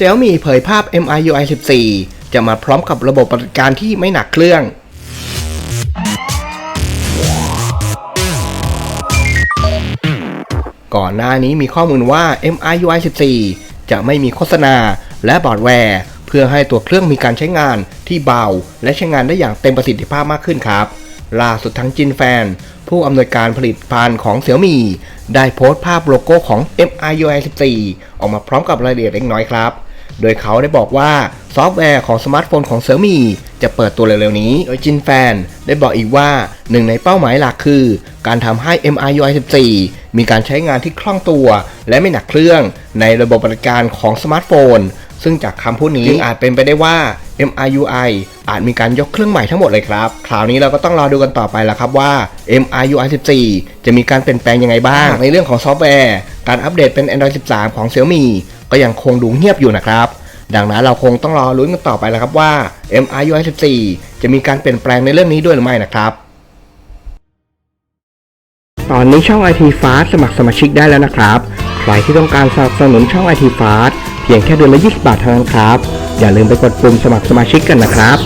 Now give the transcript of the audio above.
Xiaomi เผยภาพ MIUI 14 จะมาพร้อมกับระบบปฏิบัติการที่ไม่หนักเครื่อง ก่อนหน้านี้มีข้อมูลว่า MIUI 14 จะไม่มีโฆษณาและบอร์ดแวร์ เพื่อให้ตัวเครื่องมีการใช้งานที่เบา และใช้งานได้อย่างเต็มประสิทธิภาพมากขึ้นครับ ล่าสุดทั้งจินแฟน ผู้อำนวยการผลิตภัณฑ์ของ Xiaomi ได้โพสต์ภาพโลโก้ของ MIUI 14 ออกมาพร้อมกับรายละเอียดเล็กน้อยครับ โดยเขาได้บอกว่าซอฟต์แวร์ของสมาร์ทโฟนของ Xiaomi จะเปิดตัวเร็วๆนี้ โดยจินแฟนได้บอกอีกว่าหนึ่งในเป้าหมายหลักคือ การทำให้ MIUI 14 มีการใช้งานที่คล่องตัว และไม่หนักเครื่องในระบบบัติการของสมาร์ทโฟน ซึ่งจากคำพูดนี้อาจเป็นไปได้ว่า MIUI อาจมีการยกเครื่องใหม่ทั้งหมดเลยครับ คราวนี้เราก็ต้องรอดูกันต่อไปแล้วครับว่า MIUI 14 จะมีการเปลี่ยนแปลงยังไงบ้าง ในเรื่องของซอฟต์แวร์ การอัปเดตเป็น Android 13 ของ Xiaomi ก็ยังคงดูเงียบอยู่นะครับ ดังนั้นเราคงต้องรอลุ้นกันต่อไปแล้วครับว่า MIUI 14 จะมีการเปลี่ยนแปลงในเรื่องนี้ด้วยหรือไม่นะครับ ตอนนี้ช่อง IT Fast สมัครสมาชิกได้แล้วนะครับ ใครที่ต้องการสนับสนุนช่อง IT Fast เพียงแค่เดือนละ 20 บาทเท่านั้นครับ อย่าลืมไปกดปุ่มสมัครสมาชิกกันนะครับ